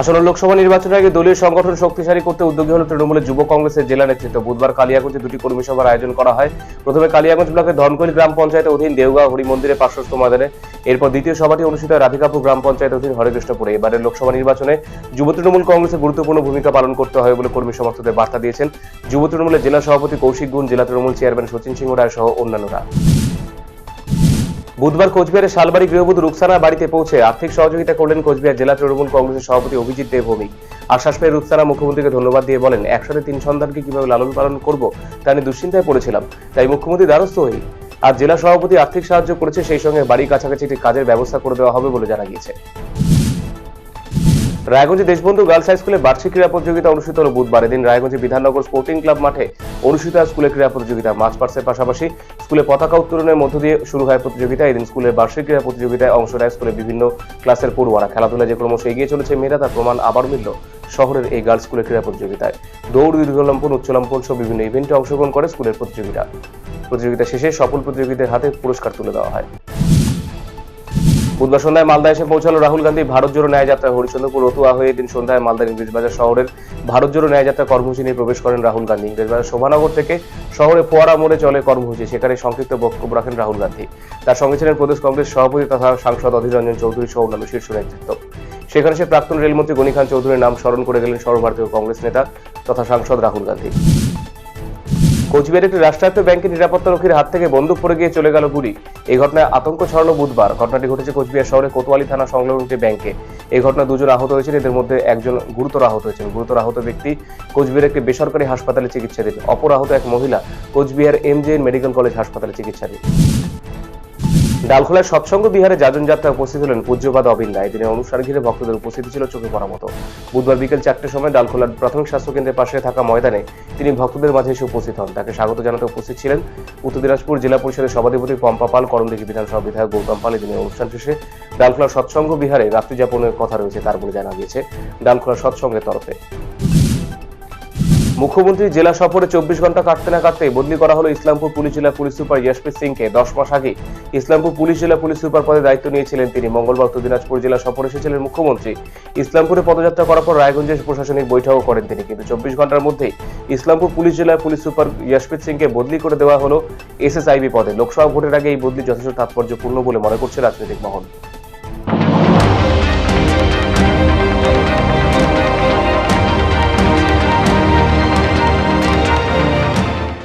আসন্ন লোকসভা নির্বাচনের আগে দলীয় সংগঠন শক্তিশালী করতে উদ্যোগী হল তৃণমূলের যুব কংগ্রেসের জেলা নেতৃত্ব। বুধবার কালিয়াগঞ্জে দুটি কর্মী সভার আয়োজন করা হয়। প্রথমে কালিয়াগঞ্জ ব্লকের ধনকৈল গ্রাম পঞ্চায়েতের অধীন দেওগাঁও হরি মন্দিরের পার্শ্বস্থ ময়দানে এরপর দ্বিতীয় সভাটি অনুষ্ঠিত হয় রাধিকাপুর গ্রাম পঞ্চায়েত অধীন হরেকৃষ্ণপুরে। এবারের লোকসভা নির্বাচনে যুব তৃণমূল কংগ্রেসের গুরুত্বপূর্ণ ভূমিকা পালন করতে হবে বলে কর্মী সমর্থকদের বার্তা দিয়েছেন। যুব তৃণমূলের জেলা সভাপতি কৌশিক গুণ, জেলা তৃণমূল চেয়ারম্যান সচিন সিংহ রায় সহ অন্যান্যরা। বুধবার কোচবিহারের শালবাড়ি গৃহবধূ রুকসানা বাড়িতে পৌঁছে আর্থিক সহযোগিতা করলেন কোচবিহার জেলা তৃণমূল কংগ্রেসের সভাপতি অভিজিৎ দেবভৌমিক। আশ্বাস পেয়ে রুকসানা মুখ্যমন্ত্রীকে ধন্যবাদ দিয়ে বলেন, একসাথে তিন সন্তানকে কীভাবে লালন পালন করব তা নিয়ে দুশ্চিন্তায় পড়েছিলাম। তাই মুখ্যমন্ত্রী দ্বারস্থ হই আর জেলা সভাপতি আর্থিক সাহায্য করেছে, সেই সঙ্গে বাড়ির কাছাকাছি একটি কাজের ব্যবস্থা করে দেওয়া হবে বলে জানা গিয়েছে। রায়গঞ্জে দেশবন্ধু গার্লস হাই স্কুলে বার্ষিক ক্রীড়া প্রতিযোগিতা অনুষ্ঠিত হল বুধবার এদিন রায়গঞ্জে বিধাননগর স্পোর্টিং ক্লাব মাঠে অনুষ্ঠিত স্কুলের ক্রীড়া প্রতিযোগিতা। মার্চ পার্সের পাশাপাশি স্কুলে পতাকা উত্তোলনের মধ্য দিয়ে শুরু হয় প্রতিযোগিতা। এদিন স্কুলের বার্ষিক ক্রীড়া প্রতিযোগিতায় অংশ নেয় স্কুলের বিভিন্ন ক্লাসের পড়ুয়ারা। খেলাধুলা যে ক্রমশ এগিয়ে চলেছে মেয়েরা তার প্রমাণ আবার মিলল শহরের এই গার্লস স্কুলের ক্রীড়া প্রতিযোগিতায়। দৌড়, দীর্ঘলম্পন, উচ্চলম্পন সহ বিভিন্ন ইভেন্টে অংশগ্রহণ করে স্কুলের প্রতিযোগিতা। প্রতিযোগিতা শেষে সফল প্রতিযোগীদের হাতে পুরস্কার তুলে দেওয়া হয়। বুধবার সন্ধ্যায় মালদা এসে পৌঁছালো রাহুল গান্ধী ভারত জোড়ো ন্যায় যাত্রা হরিচন্দ্রপুর রতুয়া হয়ে দিন সন্ধ্যায় মালদার ইংরেজবাজার শহরের ভারত জোড়ো ন্যায় যাত্রা কর্মসূচি নিয়ে প্রবেশ করেন রাহুল গান্ধী। ইংরেজবাজার শোভানগর থেকে শহরে ফোয়ারা মোড়ে চলে কর্মসূচি, সেখানে সংক্ষিপ্ত বক্তব্য রাখেন রাহুল গান্ধী। তার সঙ্গে ছিলেন প্রদেশ কংগ্রেস সভাপতি তথা সাংসদ অধীর রঞ্জন চৌধুরী সহ অন্যান্য শীর্ষ নেতৃত্ব। সেখানে সে প্রাক্তন রেলমন্ত্রী গনি খান চৌধুরীর নাম স্মরণ করে গেলেন সর্বভারতীয় কংগ্রেস নেতা তথা সাংসদ রাহুল গান্ধী। কোচবিহারের একটি রাষ্ট্রায়ত্ত ব্যাংকের নিরাপত্তারক্ষীর হাত থেকে বন্দুক পড়ে গিয়ে চলে গেল গুলি। এই ঘটনায় আতঙ্ক ছড়ানো বুধবার। ঘটনাটি ঘটেছে কোচবিহার শহরে কোতোয়ালি থানা সংলগ্ন একটি ব্যাংকে। এই ঘটনায় দুজন আহত হয়েছেন। এদের মধ্যে একজন গুরুতর আহত হয়েছেন। গুরুতর আহত ব্যক্তি কোচবিহার একটি বেসরকারি হাসপাতালে চিকিৎসাধীন। অপর আহত এক মহিলা কোচবিহার এমজেএন মেডিকেল কলেজ হাসপাতালে চিকিৎসাধীন। ডালখোলার সৎসঙ্গ বিহারে যাজন যাত্রা উপস্থিত হলেন পূজ্যপাদ অবিন রায়। অনুষ্ঠান ঘিরে ভক্তদের উপস্থিতি ছিল চোখে পড়ার মতো। বুধবার বিকেল চারটের সময় ডালখোলার প্রাথমিক স্বাস্থ্য কেন্দ্রের পাশে থাকা ময়দানে তিনি ভক্তদের মাঝে এসে উপস্থিত হন। তাকে স্বাগত জানাতে উপস্থিত ছিলেন উত্তর দিনাজপুর জেলা পরিষদের সভাধিপতি পম্পা পাল করমদিঘি বিধানসভা বিধায়ক গৌতম পাল। এদিনের অনুষ্ঠান শেষে ডালখোলার সৎসঙ্গ বিহারে রাত্রিযাপনের কথা রয়েছে তার বলে জানা গিয়েছে। ডালখোলার সৎসঙ্গের তরফে মুখ্যমন্ত্রী জেলা সফরে চব্বিশ ঘণ্টা কাটতে না কাটতে বদলি করা হলো ইসলামপুর পুলিশ জেলা পুলিশ সুপার ইয়াসপ্রীত সিংকে দশ মাস আগে। ইসলামপুর পুলিশ জেলা পুলিশ সুপার পদে দায়িত্ব নিয়েছিলেন তিনি। মঙ্গলবার উত্তর দিনাজপুর জেলা সফরে এসেছিলেন মুখ্যমন্ত্রী। ইসলামপুরে পদযাত্রা করার পর রায়গঞ্জে প্রশাসনিক বৈঠকও করেন তিনি। কিন্তু চব্বিশ ঘণ্টার মধ্যেই ইসলামপুর পুলিশ জেলার পুলিশ সুপার ইয়াসপ্রীত সিংকে বদলি করে দেওয়া হলো এসএসআইবি পদে। লোকসভা ভোটের আগে এই বদলি যথেষ্ট তাৎপর্যপূর্ণ বলে মনে করছে রাজনৈতিক মহল।